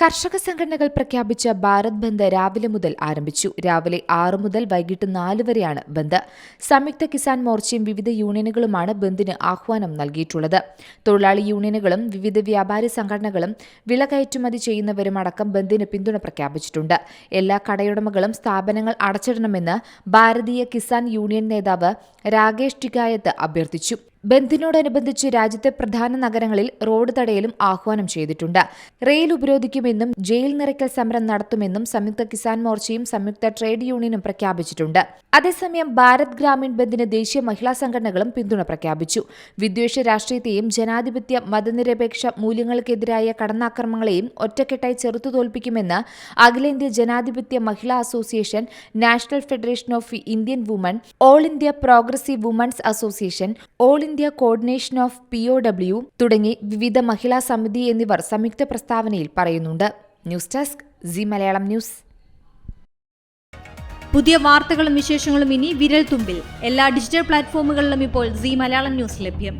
കർഷക സംഘടനകൾ പ്രഖ്യാപിച്ച ഭാരത് ബന്ദ് രാവിലെ മുതൽ ആരംഭിച്ചു. രാവിലെ ആറ് മുതൽ വൈകിട്ട് നാല് വരെയാണ് ബന്ദ്. സംയുക്ത കിസാൻ മോർച്ചയും വിവിധ യൂണിയനുകളുമാണ് ബന്ദിന് ആഹ്വാനം നൽകിയിട്ടുള്ളത്. തൊഴിലാളി യൂണിയനുകളും വിവിധ വ്യാപാരി സംഘടനകളും വില കയറ്റുമതി ചെയ്യുന്നവരുമടക്കം ബന്ദിന് പിന്തുണ പ്രഖ്യാപിച്ചിട്ടുണ്ട്. എല്ലാ കടയുടമകളും സ്ഥാപനങ്ങൾ അടച്ചിടണമെന്ന് ഭാരതീയ കിസാൻ യൂണിയൻ നേതാവ് രാകേഷ് ടിക്കായത്ത് അഭ്യർത്ഥിച്ചു. ബന്ദിനോടനുബന്ധിച്ച് രാജ്യത്തെ പ്രധാന നഗരങ്ങളിൽ റോഡ് തടയലും ആഹ്വാനം ചെയ്തിട്ടുണ്ട്. റെയിൽ ഉപരോധിക്കുമെന്നും ജയിൽ നിറയ്ക്കൽ സമരം നടത്തുമെന്നും സംയുക്ത കിസാൻ മോർച്ചയും സംയുക്ത ട്രേഡ് യൂണിയനും പ്രഖ്യാപിച്ചിട്ടുണ്ട്. അതേസമയം ഭാരത് ഗ്രാമീൺ ബന്ദിന് ദേശീയ മഹിളാ സംഘടനകളും പിന്തുണ പ്രഖ്യാപിച്ചു. വിദ്വേഷ രാഷ്ട്രീയത്തെയും ജനാധിപത്യ മതനിരപേക്ഷ മൂല്യങ്ങൾക്കെതിരായ കടന്നാക്രമങ്ങളെയും ഒറ്റക്കെട്ടായി ചെറുത്തു തോൽപ്പിക്കുമെന്ന് അഖിലേന്ത്യാ ജനാധിപത്യ മഹിളാ association national federation of Indian women all India progressive women's association all India coordination of P O W തുടങ്ങി വിവിധ മഹിളാ സമിതി എന്നിവർ സംയുക്ത പ്രസ്താവനയിൽ പറയുന്നുണ്ട്. News desk Zee Malayalam news. പുതിയ വാർത്തകളും വിശേഷങ്ങളും ഇനി വിരൽ തുമ്പിൽ എല്ലാ ഡിജിറ്റൽ പ്ലാറ്റ്ഫോമുകളിലും ഇപ്പോൾ സി മലയാളം ന്യൂസ് ലഭ്യം.